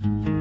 আমি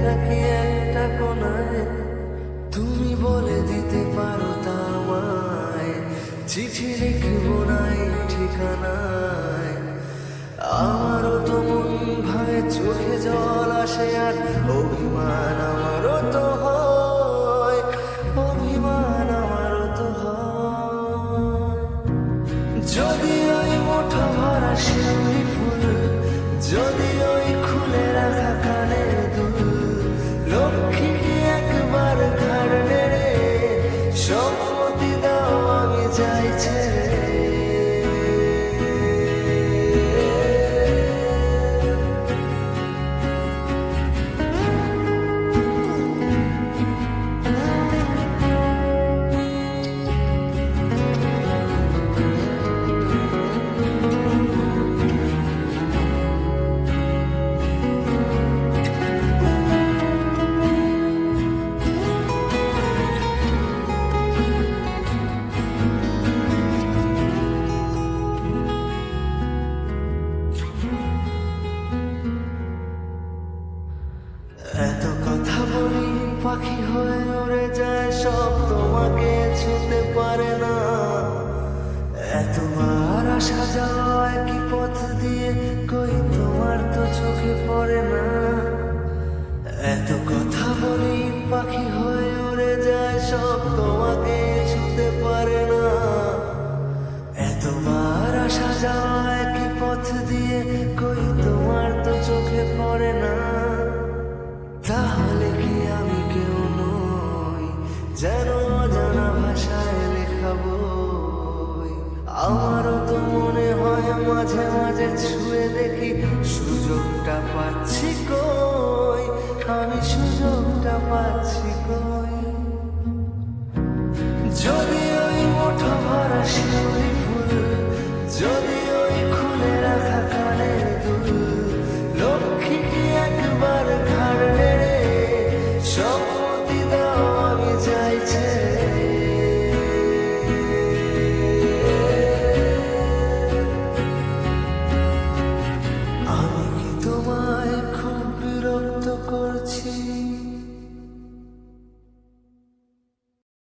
থাকি একটা কোনায়। তুমি বলে দিতে পারো তামায় চিঠি লিখব নাই ঠিকানায়। আমারও তো মন ভাই চোখে জল আসে আর অভিমান আমারও একবার ঘাড় নেড়ে সম্মতি দাও আমি যাই এত কথা বলি, পাখি হয়ে উড়ে যায়, সব তোমাকে ছুতে পারে না। এতবার আসা যাওয়া একই পথ দিয়ে কই তোমার তো চোখে পড়ে না? এত কথা বলি, পাখি হয়ে উড়ে যায়, সব তোমাকে ছুতে পারে না। এতবার আসা যাওয়া তাহলে কি আমি কেউ নই? যেন অজানা ভাষায় লেখা বই। আমারও তো মনে হয় মাঝে মাঝে ছুঁয়ে দেখি, সুযোগটা পাচ্ছি কই? আমি সুযোগটা পাচ্ছি কই? যদি ওই মুঠো ভরা